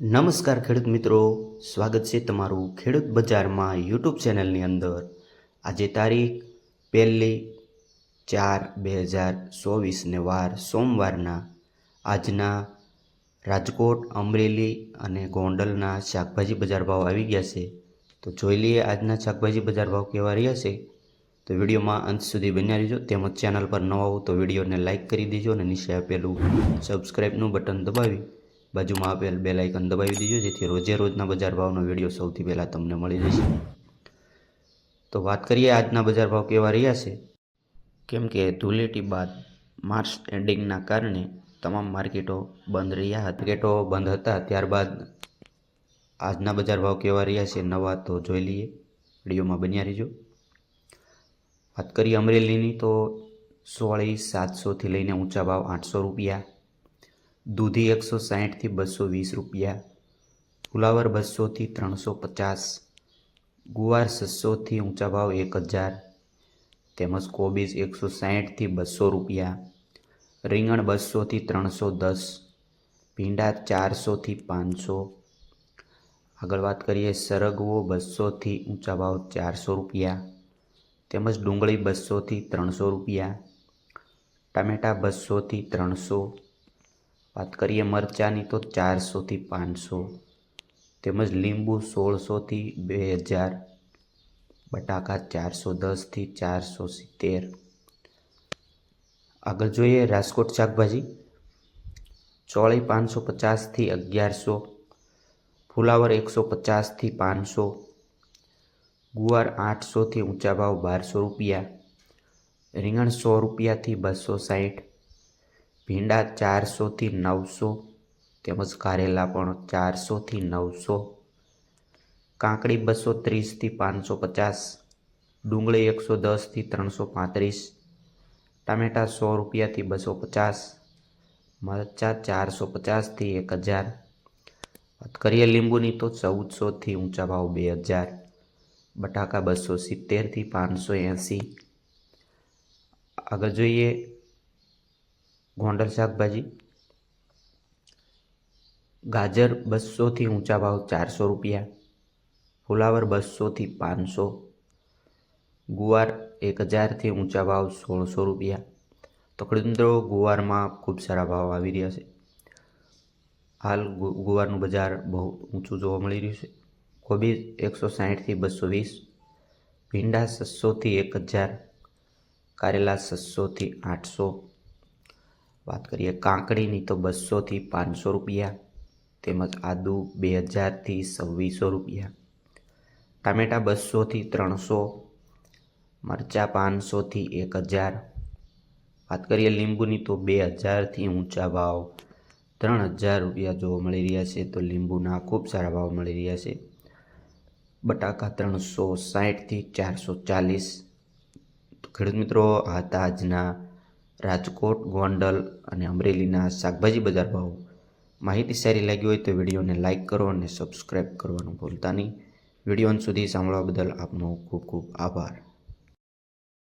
નમસ્કાર ખેડૂત મિત્રો. સ્વાગત છે તમારું ખેડૂત બજારમાં યુટ્યુબ ચેનલની અંદર. આજે તારીખ પહેલી ચાર બે હજાર ચોવીસને વાર સોમવારના આજના રાજકોટ, અમરેલી અને ગોંડલના શાકભાજી બજાર ભાવ આવી ગયા છે. તો જોઈ લઈએ આજના શાકભાજી બજાર ભાવ કેવા રહ્યા છે. તો વિડીયોમાં અંત સુધી બન્યા રહેજો. તેમજ ચેનલ પર નવા હો તો વિડીયોને લાઇક કરી દેજો અને નીચે આપેલું સબસ્ક્રાઈબનું બટન દબાવી બાજુમાં આપેલ બે લાઇકન દબાવી દીજો, જેથી રોજે રોજના બજાર ભાવનો વીડિયો સૌથી પહેલાં તમને મળી જશે તો વાત કરીએ આજના બજાર ભાવ કેવા રહ્યા છે? કેમ કે ધૂળેટી બાદ માર્ચ એન્ડિંગના કારણે તમામ માર્કેટો બંધ રહ્યા હતા. માર્કેટો બંધ હતા, ત્યારબાદ આજના બજાર ભાવ કેવા રહ્યા છે નવા તો જોઈ લઈએ. વિડીયોમાં બન્યા રહીજો. વાત કરીએ અમરેલીની, તો સોળી સાતસોથી લઈને ઊંચા ભાવ આઠસો રૂપિયા દૂધી એકસો સાહીઠથી બસો વીસ રૂપિયા ફુલાવર બસોથી ત્રણસો પચાસ, ગુવાર છસોથી ઊંચા ભાવ એક હજાર, તેમજ કોબીજ એકસો સાહીઠથી બસો રૂપિયા, રીંગણ બસોથી ત્રણસો દસ, ભીંડા ચારસોથી પાંચસો. આગળ વાત કરીએ સરગવો બસોથી ઊંચા ભાવ ચારસો રૂપિયા, તેમજ ડુંગળી બસોથી ત્રણસો રૂપિયા, ટામેટાં બસોથી ત્રણસો વાત કરીએ મરચાંની તો ચારસોથી પાંચસો, તેમજ લીંબુ સોળસોથી બે હજાર, બટાકા ચારસો દસથી ચારસો સિત્તેર આગળ જોઈએ રાજકોટ શાકભાજી. ચોળી પાંચસો પચાસથી અગિયારસો, ફુલાવર એકસો પચાસથી પાંચસો, ગુવાર આઠસોથી ઊંચા ભાવ બારસો રૂપિયા, રીંગણ સો રૂપિયાથી બસો સાઠ ભીંડા ચારસોથી નવસો, તેમજ કારેલા પણ ચારસોથી નવસો, કાંકડી બસો ત્રીસથી પાંચસો પચાસ, ડુંગળી એકસો દસથી ત્રણસો પાંત્રીસ, ટામેટાં સો રૂપિયાથી બસો પચાસ, મરચાં ચારસો પચાસથી એક હજાર, વાત કરીએ લીંબુની તો ચૌદસોથી ઊંચા ભાવ બે હજાર, બટાકા બસો સિત્તેરથી પાંચસો એંસી, આગળ જોઈએ ગોંડલ શાકભાજી. ગાજર બસોથી ઊંચા ભાવ ચારસો રૂપિયા. ફુલાવર બસોથી પાંચસો. ગુવાર એક હજારથી ઊંચા ભાવ સોળસો રૂપિયા. તો ગુવારમાં ખૂબ સારા ભાવ આવી રહ્યા છે. હાલ ગુવારનું બજાર બહુ ઊંચું જોવા મળી રહ્યું છે. કોબીજ એકસો સાહીઠથી બસો વીસ. ભીંડા છસોથી એક હજાર. કારેલા છસોથી આઠસો. વાત કરીએ, કાંકડીની તો બસોથી પાંચસો રૂપિયા, તેમજ આદુ બે હજારથી છવ્વીસો રૂપિયા. ટામેટાં બસોથી ત્રણસો, મરચાં પાંચસોથી એક હજાર વાત કરીએ, લીંબુની તો બે હજારથી ઊંચા ભાવ ત્રણ હજાર રૂપિયા જોવા મળી રહ્યા છે, તો લીંબુના ખૂબ સારા ભાવ મળી રહ્યા છે. બટાકા ત્રણસો સાહીઠથી ચારસો ચાલીસ. ખેડૂત મિત્રો હતા આજના રાજકોટ, ગોંડલ અને અમરેલીના શાકભાજી બજાર ભાવ. માહિતી સારી લાગી હોય તો વિડીયોને લાઇક કરો અને સબસ્ક્રાઈબ કરવાનું ભૂલતા નહીં. વીડિયો સુધી સાંભળવા બદલ આપનો ખૂબ ખૂબ આભાર.